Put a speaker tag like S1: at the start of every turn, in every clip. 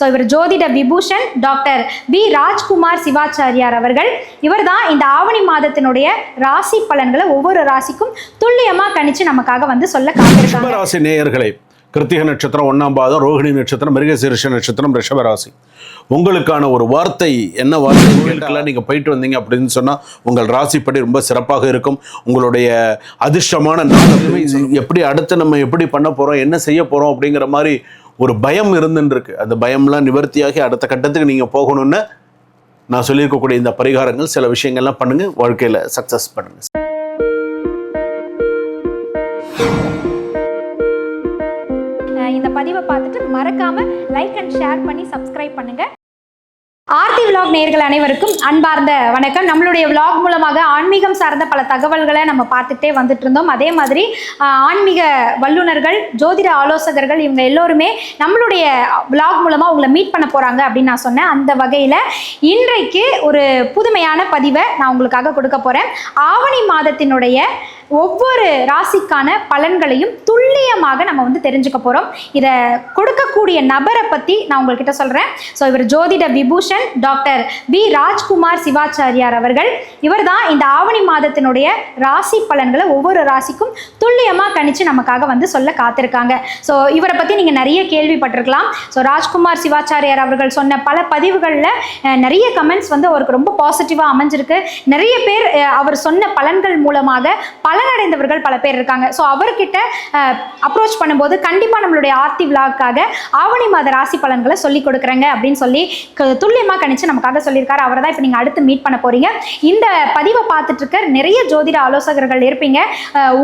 S1: So இவர் ஜோதிட Vibhushan doctor P Rajkumar Sivachariyar அவர்கள். இவர் தான் இந்த ஆவணி மாதத்தினுடைய ராசி பலன்களை ஒவ்வொரு ராசிக்கும் துல்லியமா கணிச்சு நமக்காக வந்து சொல்ல காத்திருக்காங்க.
S2: ரிஷபராசி நேயர்களே கிருத்திக நட்சத்திரம் ஒன்றாம் பாதம் ரோகிணி நட்சத்திரம் மிருகசீரிஷ நட்சத்திரம் ரிஷபராசி உங்களுக்கான ஒரு வார்த்தை என்ன வார்த்தை கோயிலுக்கெல்லாம் நீங்கள் போயிட்டு வந்தீங்க அப்படின்னு சொன்னால் உங்கள் ராசிப்படி ரொம்ப சிறப்பாக இருக்கும். உங்களுடைய அதிர்ஷ்டமான நாள் எப்படி அடுத்து நம்ம எப்படி பண்ண போகிறோம் என்ன செய்ய போகிறோம் அப்படிங்கிற மாதிரி ஒரு பயம் இருந்துருக்கு அந்த பயம்லாம் நிவர்த்தியாகி அடுத்த கட்டத்துக்கு நீங்கள் போகணும்னு நான் சொல்லியிருக்கக்கூடிய இந்த பரிகாரங்கள் சில விஷயங்கள்லாம் பண்ணுங்க. வாழ்க்கையில் சக்ஸஸ் பண்ணுங்க.
S1: இந்த பதிவை பார்த்துட்டு மறக்காம லைக் அண்ட் ஷேர் பண்ணி சப்ஸ்கிரைப் பண்ணுங்க. ஆர்த்தி விலாக் நேர்கள் அனைவருக்கும் அன்பார்ந்த வணக்கம். நம்மளுடைய விலாக் மூலமாக ஆன்மீகம் சார்ந்த பல தகவல்களை நம்ம பார்த்துட்டே வந்துட்டு இருந்தோம். அதே மாதிரி ஆன்மீக வல்லுநர்கள் ஜோதிட ஆலோசகர்கள் இவங்க எல்லோருமே நம்மளுடைய விலாக் மூலமாக உங்களை மீட் பண்ண போகிறாங்க அப்படின்னு நான் சொன்னேன். அந்த வகையில் இன்றைக்கு ஒரு புதுமையான பதிவை நான் உங்களுக்காக கொடுக்க போகிறேன் ஆவணி மாதத்தினுடைய ஒவ்வொரு ராசிக்கான பலன்களையும் துல்லியமாக நம்ம வந்து தெரிஞ்சுக்க போகிறோம் இதை கொடுக்கக்கூடிய நபரை பற்றி நான் உங்கள்கிட்ட சொல்கிறேன் ஸோ இவர் ஜோதிட விபூஷன் டாக்டர் வி ராஜ்குமார் சிவாச்சாரியார் அவர்கள். இவர் தான் இந்த ஆவணி மாதத்தினுடைய ராசி பலன்களை ஒவ்வொரு ராசிக்கும் துல்லியமாக கணிச்சு நமக்காக வந்து சொல்ல காத்திருக்காங்க. ஸோ இவரை பற்றி நீங்கள் நிறைய கேள்விப்பட்டிருக்கலாம். ஸோ ராஜ்குமார் சிவாச்சாரியார் அவர்கள் சொன்ன பல பதிவுகளில் நிறைய கமெண்ட்ஸ் வந்து அவருக்கு ரொம்ப பாசிட்டிவாக அமைஞ்சிருக்கு. நிறைய பேர் அவர் சொன்ன பலன்கள் மூலமாக பல பலனடைந்தவர்கள் பல பேர் இருக்காங்க. ஸோ அவர்கிட்ட அப்ரோச் பண்ணும்போது கண்டிப்பாக நம்மளுடைய ஆர்த்தி விழாக்காக ஆவணி மாத ராசி பலன்களை சொல்லி கொடுக்குறேங்க அப்படின்னு சொல்லி துல்லியமாக கணிச்சு நமக்காக சொல்லியிருக்காரு. அவரை தான் இப்போ நீங்கள் அடுத்து மீட் பண்ண போறீங்க. இந்த பதிவை பார்த்துட்டு இருக்க நிறைய ஜோதிட ஆலோசகர்கள் இருப்பீங்க.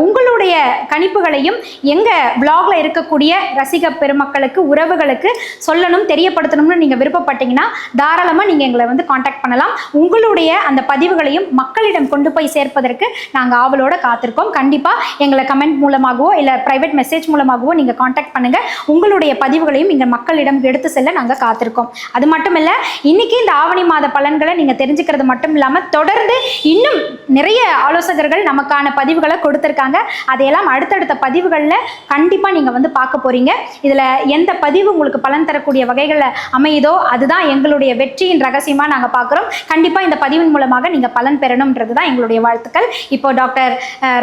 S1: உங்களுடைய கணிப்புகளையும் எங்க பிளாக்ல இருக்கக்கூடிய ரசிக பெருமக்களுக்கு உறவுகளுக்கு சொல்லணும் தெரியப்படுத்தணும்னு நீங்க விருப்பப்பட்டீங்கன்னா தாராளமா நீங்க எங்களை வந்து காண்டாக்ட் பண்ணலாம். உங்களுடைய அந்த பதிவுகளையும் மக்களிடம் கொண்டு போய் சேர்ப்பதற்கு நாங்கள் ஆவலோட பார்த்துருக்கோம். கண்டிப்பா எங்களை கமெண்ட் மூலமாகவோ இல்லை ப்ரைவேட் மெசேஜ் மூலமாகவோ நீங்கள் காண்டாக்ட் பண்ணுங்க. உங்களுடைய பதிவுகளையும் இங்கே மக்களிடம் எடுத்து செல்ல நாங்கள் காத்திருக்கோம். அது மட்டும் இல்லை இன்னைக்கு இந்த ஆவணி மாத பலன்களை நீங்கள் தெரிஞ்சுக்கிறது மட்டும் இல்லாமல் தொடர்ந்து இன்னும் நிறைய ஆலோசகர்கள் நமக்கான பதிவுகளை கொடுத்துருக்காங்க. அதையெல்லாம் அடுத்தடுத்த பதிவுகளில் கண்டிப்பாக நீங்கள் வந்து பார்க்க போகிறீங்க இதில் எந்த பதிவு உங்களுக்கு பலன் தரக்கூடிய வகைகளில் அமையுதோ அதுதான் எங்களுடைய வெற்றியின் ரகசியமாக நாங்கள் பார்க்குறோம். கண்டிப்பாக இந்த பதிவின் மூலமாக நீங்கள் பலன் பெறணும்ன்றது தான் எங்களுடைய வாழ்த்துக்கள். இப்போ டாக்டர்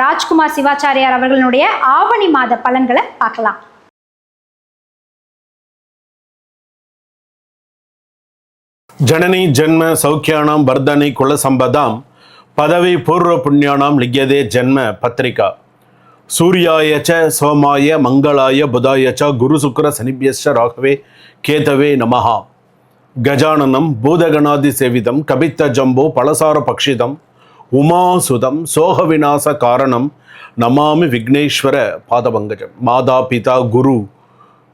S1: ராஜ்குமார் சிவாச்சாரியார் அவர்களுடைய ஆவணி மாத பலன்களை பார்க்கலாம்.
S2: ஜனனி ஜென்ம சௌக்கியானாம் வர்தனை குலசம்பதாம் பதவி பூர்வ புண்ணியானாம் லிக்யதே ஜென்ம பத்திரிகா. சூர்யாய ச சோமாய மங்களாய புதாய ச குரு சுக்கர சனிபியஸ்ச ராகவே கேதவே நமஹா. கஜானனம் பூதகணாதி சேவிதம் கபித்த ஜம்போ பலசார பக்ஷிதம் உமாசுதம் சோக விநாச காரணம் நமாமி விக்னேஸ்வர பாதபங்கஜம். மாதா பிதா குரு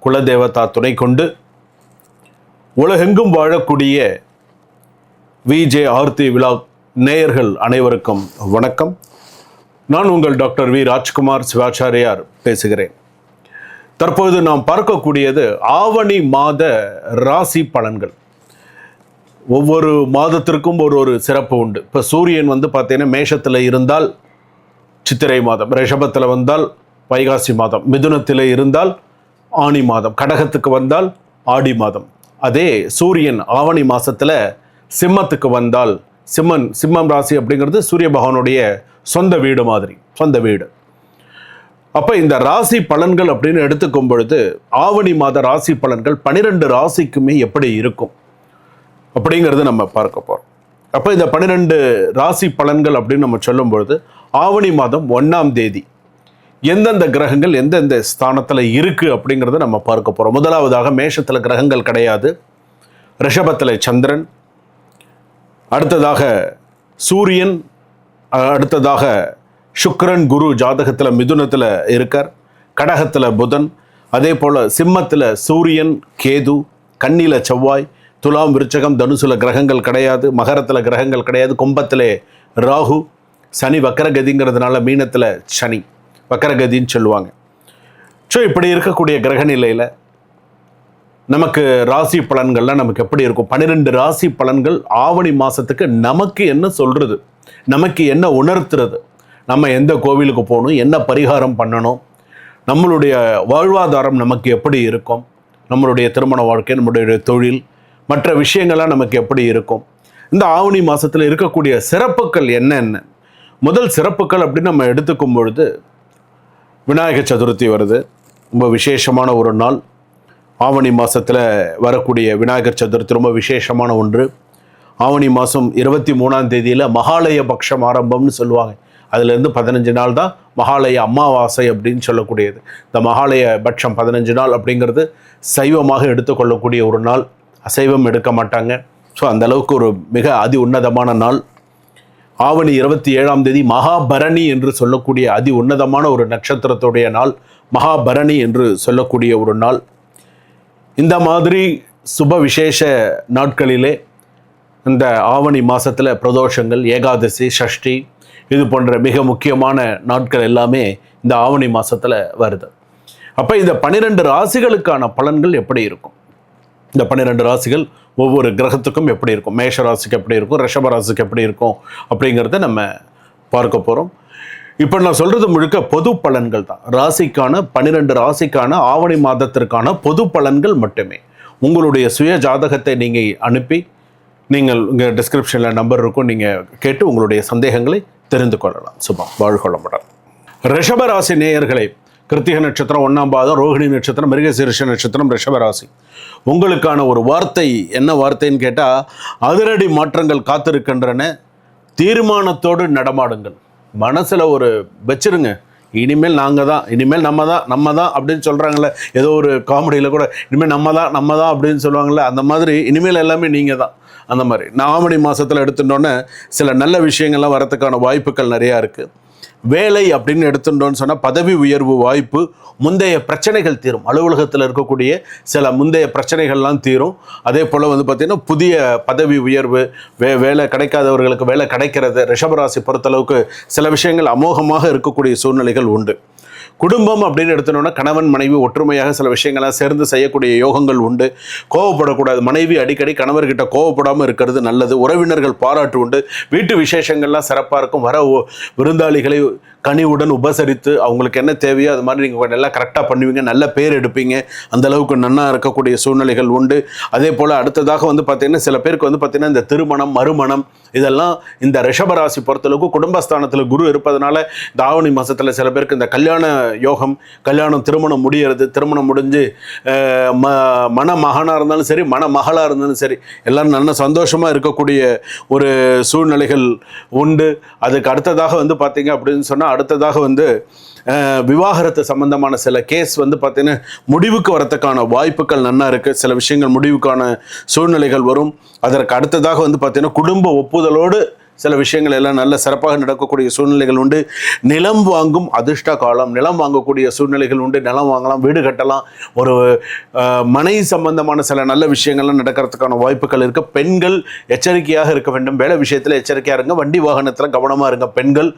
S2: குலதேவதா துணை கொண்டு உலகெங்கும் வாழக்கூடிய விஜே ஆர்த்தி விழா நேயர்கள் அனைவருக்கும் வணக்கம். நான் உங்கள் டாக்டர் வி. ராஜ்குமார் சிவாச்சாரியார் பேசுகிறேன். தற்போது நாம் பார்க்கக்கூடியது ஆவணி மாத ராசி பலன்கள். ஒவ்வொரு மாதத்திற்கும் ஒரு ஒரு சிறப்பு உண்டு. இப்போ சூரியன் வந்து பார்த்தீங்கன்னா மேஷத்தில் இருந்தால் சித்திரை மாதம் ரிஷபத்தில் வந்தால் வைகாசி மாதம் மிதுனத்தில் இருந்தால் ஆனி மாதம் கடகத்துக்கு வந்தால் ஆடி மாதம். அதே சூரியன் ஆவணி மாதத்தில் சிம்மத்துக்கு வந்தால் சிம்மன் சிம்மம் ராசி அப்படிங்கிறது சூரிய பகவானுடைய சொந்த வீடு மாதிரி சொந்த வீடு. அப்போ இந்த ராசி பலன்கள் அப்படின்னு எடுத்துக்கும் பொழுது ஆவணி மாத ராசி பலன்கள் பனிரெண்டு ராசிக்குமே எப்படி இருக்கும்? அப்படிங்கிறது நம்ம பார்க்க போகிறோம் அப்போ இந்த பன்னிரெண்டு ராசி பலன்கள் அப்படின்னு நம்ம சொல்லும்பொழுது ஆவணி மாதம் ஒன்றாம் தேதி எந்தெந்த கிரகங்கள் எந்தெந்த ஸ்தானத்தில் இருக்குது அப்படிங்கிறத நம்ம பார்க்க போகிறோம் முதலாவதாக மேஷத்தில் கிரகங்கள் கிடையாது. ரிஷபத்தில் சந்திரன் அடுத்ததாக சூரியன் அடுத்ததாக சுக்கரன் குரு ஜாதகத்தில் மிதுனத்தில் இருக்கார். கடகத்தில் புதன் அதே போல் சிம்மத்தில் சூரியன் கேது கண்ணில செவ்வாய் துலாம் விருச்சகம் தனுசுல கிரகங்கள் கிடையாது மகரத்தில் கிரகங்கள் கிடையாது கும்பத்திலே ராகு சனி வக்கரகதிங்கிறதுனால மீனத்தில் சனி. வக்கரகதின்னு சொல்லுவாங்க. ஸோ இப்படி இருக்கக்கூடிய கிரக நிலையில் நமக்கு ராசி பலன்கள்லாம் நமக்கு எப்படி இருக்கும்? பன்னிரெண்டு ராசி பலன்கள் ஆவணி மாதத்துக்கு நமக்கு என்ன சொல்கிறது நமக்கு என்ன உணர்த்துறது? நம்ம எந்த கோவிலுக்கு போகணும்? என்ன பரிகாரம் பண்ணணும்? நம்மளுடைய வாழ்வாதாரம் நமக்கு எப்படி இருக்கும்? நம்மளுடைய திருமண வாழ்க்கை நம்மளுடைய தொழில் மற்ற விஷயங்கள்லாம் நமக்கு எப்படி இருக்கும்? இந்த ஆவணி மாதத்தில் இருக்கக்கூடிய சிறப்புகள் என்னென்ன? முதல் சிறப்புகள் அப்படின்னு நம்ம எடுத்துக்கும் பொழுது விநாயகர் சதுர்த்தி வருது. ரொம்ப விசேஷமான ஒரு நாள். ஆவணி மாதத்தில் வரக்கூடிய விநாயகர் சதுர்த்தி ரொம்ப விசேஷமான ஒன்று. ஆவணி மாதம் இருபத்தி மூணாம் தேதியில் மகாலய பக்ஷம் ஆரம்பம்னு சொல்லுவாங்க. அதுலேருந்து பதினஞ்சு நாள் தான் மகாலய அமாவாசை அப்படின்னு சொல்லக்கூடியது. இந்த மகாலய பட்சம் பதினஞ்சு நாள் அப்படிங்கிறது சைவமாக எடுத்துக்கொள்ளக்கூடிய ஒரு நாள். அசைவம் எடுக்க மாட்டாங்க. ஸோ அந்த அளவுக்கு ஒரு மிக அதி உன்னதமான நாள். ஆவணி இருபத்தி ஏழாம் தேதி மகாபரணி என்று சொல்லக்கூடிய அதி உன்னதமான ஒரு நட்சத்திரத்துடைய நாள். மகாபரணி என்று சொல்லக்கூடிய ஒரு நாள். இந்த மாதிரி சுப விசேஷ நாட்களிலே இந்த ஆவணி மாதத்தில் பிரதோஷங்கள் ஏகாதசி சஷ்டி இது போன்ற மிக முக்கியமான நாட்கள் எல்லாமே இந்த ஆவணி மாதத்தில் வருது. அப்போ இந்த பன்னிரெண்டு ராசிகளுக்கான பலன்கள் எப்படி இருக்கும்? இந்த பன்னிரெண்டு ராசிகள் ஒவ்வொரு கிரகத்துக்கும் எப்படி இருக்கும்? மேஷ ராசிக்கு எப்படி இருக்கும்? ரிஷப ராசிக்கு எப்படி இருக்கும்? அப்படிங்கிறத நம்ம பார்க்க போகிறோம் இப்போ நான் சொல்கிறது முழுக்க பொது பலன்கள் தான். ராசிக்கான பன்னிரெண்டு ராசிக்கான ஆவணி மாதத்திற்கான பொது பலன்கள் மட்டுமே. உங்களுடைய சுய ஜாதகத்தை நீங்கள் அனுப்பி நீங்கள் உங்கள் டிஸ்கிரிப்ஷனில் நம்பர் இருக்கும் நீங்கள் கேட்டு உங்களுடைய சந்தேகங்களை தெரிந்து கொள்ளலாம். சுபம். வாழ்கொள்ளப்படாது ரிஷப ராசி நேயர்களை கிருத்திக நட்சத்திரம் ஒன்றாம் பாதம் ரோஹிணி நட்சத்திரம் மிருகசீரிஷ நட்சத்திரம் ரிஷபராசி. உங்களுக்கான ஒரு வார்த்தை என்ன வார்த்தைன்னு கேட்டால் அதிரடி மாற்றங்கள் காத்திருக்கின்றன. தீர்மானத்தோடு நடமாடுங்கள். மனசில் ஒரு வச்சிருங்க. இனிமேல் நாங்கள் தான் இனிமேல் நம்ம தான் நம்ம தான் அப்படின்னு சொல்கிறாங்களே ஏதோ ஒரு காமெடியில் கூட இனிமேல் நம்ம தான் நம்ம தான் அப்படின்னு சொல்லுவாங்கள்ல அந்த மாதிரி இனிமேல் எல்லாமே நீங்கள் தான். அந்த மாதிரி. நாமடி மாதத்தில் எடுத்துட்டோன்னே சில நல்ல விஷயங்கள்லாம் வரத்துக்கான வாய்ப்புகள் நிறையா இருக்குது வேலை அப்படின்னு எடுத்துட்டோன்னு சொன்னால் பதவி உயர்வு வாய்ப்பு முந்தைய பிரச்சனைகள் தீரும். அலுவலகத்தில் இருக்கக்கூடிய சில முந்தைய பிரச்சனைகள்லாம் தீரும். அதே போல் வந்து பார்த்திங்கன்னா புதிய பதவி உயர்வு வே வேலை கிடைக்காதவர்களுக்கு வேலை கிடைக்கிறது ரிஷபராசி பொறுத்தளவுக்கு சில விஷயங்கள் அமோகமாக இருக்கக்கூடிய சூழ்நிலைகள் உண்டு. குடும்பம் அப்படின்னு எடுத்தோம்னா கணவன் மனைவி ஒற்றுமையாக சில விஷயங்கள்லாம் சேர்ந்து செய்யக்கூடிய யோகங்கள் உண்டு. கோவப்படக்கூடாது. மனைவி அடிக்கடி கணவர்கிட்ட கோவப்படாமல் இருக்கிறது நல்லது. உறவினர்கள் பாராட்டு உண்டு. வீட்டு விசேஷங்கள்லாம் சிறப்பாக இருக்கும். வர விருந்தாளிகளை கனிவுடன் உபசரித்து அவங்களுக்கு என்ன தேவையோ அது மாதிரி நீங்கள் நல்லா கரெக்டாக பண்ணுவீங்க நல்ல பேர் எடுப்பீங்க. அந்த அளவுக்கு நன்னா இருக்கக்கூடிய சூழ்நிலைகள் உண்டு. அதே போல் அடுத்ததாக வந்து பார்த்திங்கன்னா சில பேருக்கு வந்து பார்த்திங்கன்னா இந்த திருமணம் மறுமணம் இதெல்லாம் இந்த ரிஷபராசி பொறுத்தளவுக்கு குடும்பஸ்தானத்தில் குரு இருப்பதனால இந்த ஆவணி மாதத்தில் சில பேருக்கு இந்த கல்யாண யோகம் கல்யாணம் திருமணம் முடியறது திருமணம் முடிஞ்சு ம மணமகனாக இருந்தாலும் சரி மணமகளாக இருந்தாலும் சரி எல்லாரும் நல்ல சந்தோஷமாக இருக்கக்கூடிய ஒரு சூழ்நிலைகள் உண்டு. அதுக்கு அடுத்ததாக வந்து பார்த்திங்க அப்படின்னு சொன்னால் அடுத்ததாக வந்து விவாகரத்து சம்பந்தமான சில கேஸ் வந்து பார்த்தீங்கன்னா முடிவுக்கு வரத்துக்கான வாய்ப்புகள் நன்னா இருக்குது சில விஷயங்கள் முடிவுக்கான சூழ்நிலைகள் வரும். அதற்கு அடுத்ததாக வந்து பார்த்தீங்கன்னா குடும்ப ஒப்புதலோடு சில விஷயங்கள் எல்லாம் நல்ல சிறப்பாக நடக்கக்கூடிய சூழ்நிலைகள் உண்டு. நிலம் வாங்கும் அதிர்ஷ்ட காலம் நிலம் வாங்கக்கூடிய சூழ்நிலைகள் உண்டு. நிலம் வாங்கலாம் வீடு கட்டலாம். ஒரு மனை சம்பந்தமான சில நல்ல விஷயங்கள்லாம் நடக்கிறதுக்கான வாய்ப்புகள் இருக்குது பெண்கள் எச்சரிக்கையாக இருக்க வேண்டும். வேலை விஷயத்தில் எச்சரிக்கையாக இருங்க. வண்டி வாகனத்தில் கவனமாக இருங்க. பெண்கள்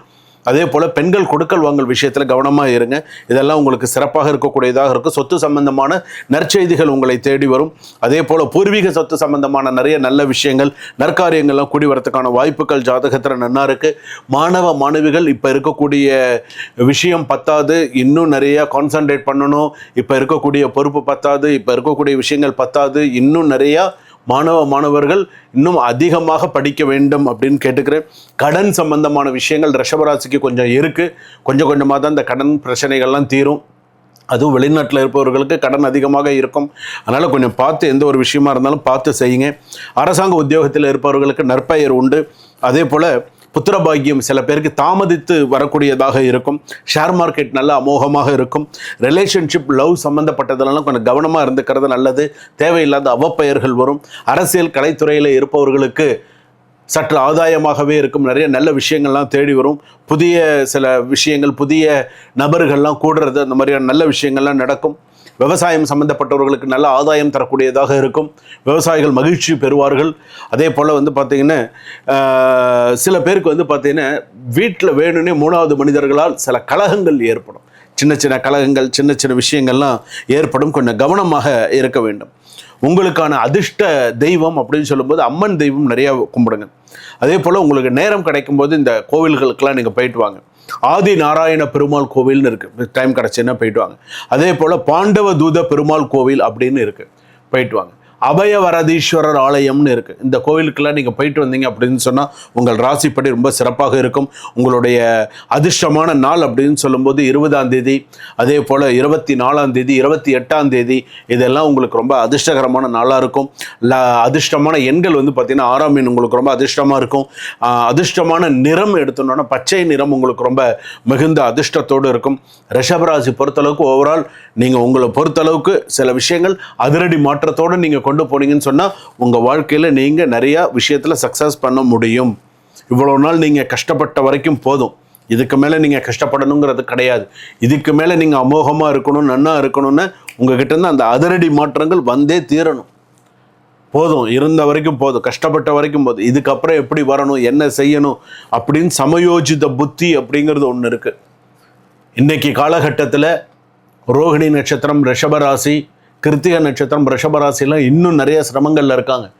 S2: அதே போல் பெண்கள் கொடுக்கல் வாங்கல் விஷயத்தில் கவனமாக இருங்க. இதெல்லாம் உங்களுக்கு சிறப்பாக இருக்கக்கூடியதாக இருக்கும். சொத்து சம்பந்தமான நற்செய்திகள் உங்களை தேடி வரும். அதே போல் பூர்வீக சொத்து சம்பந்தமான நிறைய நல்ல விஷயங்கள் நற்காரியங்கள்லாம் கூடி வரத்துக்கான வாய்ப்புகள் ஜாதகத்தில் நன்னா இருக்குது மாணவ மாணவிகள் இப்போ இருக்கக்கூடிய விஷயம் பத்தாது. இன்னும் நிறைய கான்சன்ட்ரேட் பண்ணணும். இப்போ இருக்கக்கூடிய பொறுப்பு பத்தாது. இப்போ இருக்கக்கூடிய விஷயங்கள் பத்தாது. இன்னும் நிறையா மாணவ மாணவர்கள் இன்னும் அதிகமாக படிக்க வேண்டும் அப்படின்னு கேட்டுக்கிறேன். கடன் சம்பந்தமான விஷயங்கள் ரிஷபராசிக்கு கொஞ்சம் இருக்குது கொஞ்சம் கொஞ்சமாக தான் இந்த கடன் பிரச்சனைகள்லாம் தீரும். அதுவும் வெளிநாட்டில் இருப்பவர்களுக்கு கடன் அதிகமாக இருக்கும். அதனால் கொஞ்சம் பார்த்து எந்த ஒரு விஷயமா இருந்தாலும் பார்த்து செய்யுங்க. அரசாங்க உத்தியோகத்தில் இருப்பவர்களுக்கு நற்பெயர் உண்டு. அதே போல் புத்திரபாகியம் சில பேருக்கு தாமதித்து வரக்கூடியதாக இருக்கும். ஷேர் மார்க்கெட் நல்ல அமோகமாக இருக்கும். ரிலேஷன்ஷிப் லவ் சம்மந்தப்பட்டதெல்லாம் கொஞ்சம் கவனமாக இருந்துக்கிறது நல்லது. தேவையில்லாத அவப்பெயர்கள் வரும். அரசியல் கலைத்துறையில் இருப்பவர்களுக்கு சற்று ஆதாயமாகவே இருக்கும். நிறைய நல்ல விஷயங்கள்லாம் தேடி வரும். புதிய சில விஷயங்கள் புதிய நபர்கள்லாம் கூடுறது அந்த மாதிரியான நல்ல விஷயங்கள்லாம் நடக்கும். விவசாயம் சம்பந்தப்பட்டவர்களுக்கு நல்ல ஆதாயம் தரக்கூடியதாக இருக்கும். விவசாயிகள் மகிழ்ச்சி பெறுவார்கள். அதே போல் வந்து பார்த்திங்கன்னா சில பேருக்கு வந்து பார்த்திங்கன்னா வீட்டில் வேணும்னே மூணாவது மனிதர்களால் சில கலகங்கள் ஏற்படும். சின்ன சின்ன கலகங்கள் சின்ன சின்ன விஷயங்கள்லாம் ஏற்படும். கொஞ்சம் கவனமாக இருக்க வேண்டும். உங்களுக்கான அதிர்ஷ்ட தெய்வம் அப்படின்னு சொல்லும்போது அம்மன் தெய்வம் நிறையா கும்பிடுங்க. அதே போல் உங்களுக்கு நேரம் கிடைக்கும்போது இந்த கோவில்களுக்கெல்லாம் நீங்கள் போயிட்டு வாங்க. ஆதி நாராயண பெருமாள் கோவில்னு இருக்குது டைம் கிடச்சுன்னா போயிட்டு வாங்க. அதே போல் பாண்டவ தூத பெருமாள் கோவில் அப்படின்னு இருக்குது போயிட்டு வாங்க. அபயவரதீஸ்வரர் ஆலயம்னு இருக்குது இந்த கோவிலுக்கெல்லாம் நீங்கள் போயிட்டு வந்தீங்க அப்படின்னு சொன்னால் உங்கள் ராசிப்படி ரொம்ப சிறப்பாக இருக்கும். உங்களுடைய அதிர்ஷ்டமான நாள் அப்படின்னு சொல்லும்போது இருபதாம் தேதி அதே போல் இருபத்தி நாலாம் தேதி இருபத்தி எட்டாம் தேதி இதெல்லாம் உங்களுக்கு ரொம்ப அதிர்ஷ்டகரமான நாளாக இருக்கும். ல அதிர்ஷ்டமான எண்கள் வந்து பார்த்திங்கன்னா ஆறாம் எண் உங்களுக்கு ரொம்ப அதிர்ஷ்டமாக இருக்கும். அதிர்ஷ்டமான நிறம் எடுத்தோன்னா பச்சை நிறம் உங்களுக்கு ரொம்ப மிகுந்த அதிர்ஷ்டத்தோடு இருக்கும். ரிஷபராசி பொறுத்தளவுக்கு ஓவரால் நீங்கள் உங்களை பொறுத்தளவுக்கு சில விஷயங்கள் அதிரடி மாற்றத்தோடு நீங்கள் கொண்டு போனீங்கன்னு சொன்னால் உங்கள் வாழ்க்கையில் நீங்கள் நிறையா விஷயத்தில் சக்ஸஸ் பண்ண முடியும். இவ்வளோ நாள் நீங்கள் கஷ்டப்பட்ட வரைக்கும் போதும். இதுக்கு மேலே நீங்கள் கஷ்டப்படணுங்கிறது கிடையாது. இதுக்கு மேலே நீங்கள் அமோகமாக இருக்கணும் நன்னா இருக்கணும்னு உங்ககிட்டருந்து அந்த அதிரடி மாற்றங்கள் வந்தே தீரணும். போதும். இருந்த வரைக்கும் போதும். கஷ்டப்பட்ட வரைக்கும் போதும். இதுக்கப்புறம் எப்படி வரணும் என்ன செய்யணும் அப்படின்னு சமயோஜித புத்தி அப்படிங்கிறது ஒன்று இருக்குது இன்றைக்கி காலகட்டத்தில் ரோகிணி நட்சத்திரம் ரிஷபராசி கிருத்திக நட்சத்திரம் ரிஷபராசிலாம் இன்னும் நிறைய சிரமங்களில் இருக்காங்க.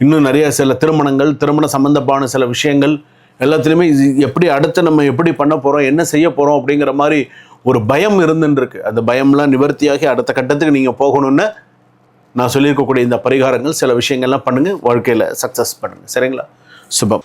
S2: இன்னும் நிறைய சில திருமணங்கள் திருமண சம்பந்தமான சில விஷயங்கள் எல்லாத்துலேயுமே இது எப்படி அடுத்து நம்ம எப்படி பண்ண போகிறோம் என்ன செய்ய போகிறோம் அப்படிங்கிற மாதிரி ஒரு பயம் இருந்துருக்கு அந்த பயம்லாம் நிவர்த்தியாகி அடுத்த கட்டத்துக்கு நீங்கள் போகணுன்னு நான் சொல்லியிருக்கக்கூடிய இந்த பரிகாரங்கள் சில விஷயங்கள்லாம் பண்ணுங்கள் வாழ்க்கையில் சக்ஸஸ் பண்ணுங்கள் சரிங்களா? சுபம்.